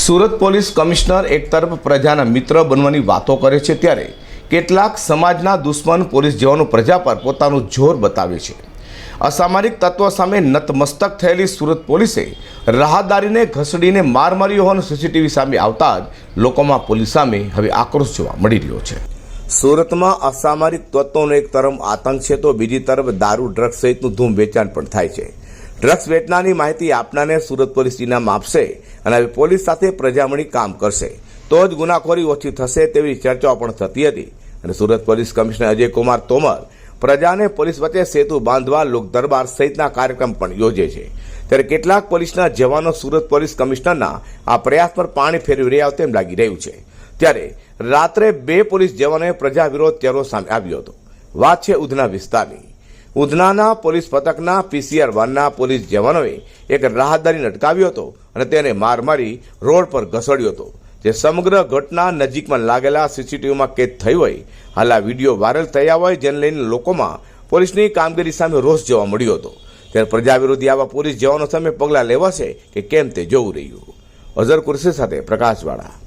Surat police commissioner એક તરફ પ્રજાના મિત્ર બનવાની વાતો કરે છે ત્યારે કેટલાક સમાજના દુશ્મન પોલીસ જવાનો પ્રજા પર પોતાનું જોર બતાવે છે. અસામાજિક તત્વો સામે નતમસ્તક થયેલી સુરત પોલીસે રાહદારીને ઘસડીને માર માર્યો હોવાનું સીસીટીવી સામે આવતા જ લોકોમાં પોલીસ સામે હવે આક્રોશ જોવા મળી રહ્યો છે. સુરતમાં અસામાજિક તત્વોનો એક તરફ આતંક છે તો બીજી તરફ દારૂ, ડ્રગ્સ સહિતનું ધૂમ વેચાણ પણ થાય છે. ડ્રગ્સ વેચનારની માહિતી આપનારને સુરત પોલીસ ઇનામ આપશે અને હવે પોલીસ સાથે પ્રજામણી કામ કરશે. તો જ ગુનાખોરી ઓછી થશે તેવી ચર્ચાઓ પણ થતી હતી. અને સુરત પોલીસ કમિશનર અજય કુમાર તોમર પ્રજાને પોલીસ વચ્ચે સેતુ બાંધવા લોક દરબાર સહિતના કાર્યક્રમ પણ યોજે છે. ત્યારે કેટલાક પોલીસના જવાનો સુરત પોલીસ કમિશનરના આ પ્રયાસ પર પાણી ફેરવી રહ્યા હોય તેમ લાગી રહ્યું છે. ત્યારે રાત્રે બે પોલીસ જવાનોએ પ્રજા વિરોધ ચહેરો સામે આવ્યો હતો. વાત છે ઉધના વિસ્તારની. ઉધનાના પોલીસ પથકના પીસીઆર વનના પોલીસ જવાનોએ એક રાહદારીને અટકાવ્યો હતો અને તેને માર મારી રોડ પર ઘસડ્યો હતો. જે સમગ્ર ઘટના નજીકમાં લાગેલા સીસીટીવીમાં કેદ થઈ હોય, હાલ આ વીડિયો વાયરલ થયા હોય જેને લઈને લોકોમાં પોલીસની કામગીરી સામે રોષ જોવા મળ્યો હતો. ત્યારે પ્રજા વિરોધી આવા પોલીસ જવાનો સામે પગલાં લેવાશે કે કેમ તે જોવું રહ્યું. અઝર કુરશી સાથે પ્રકાશવાળા.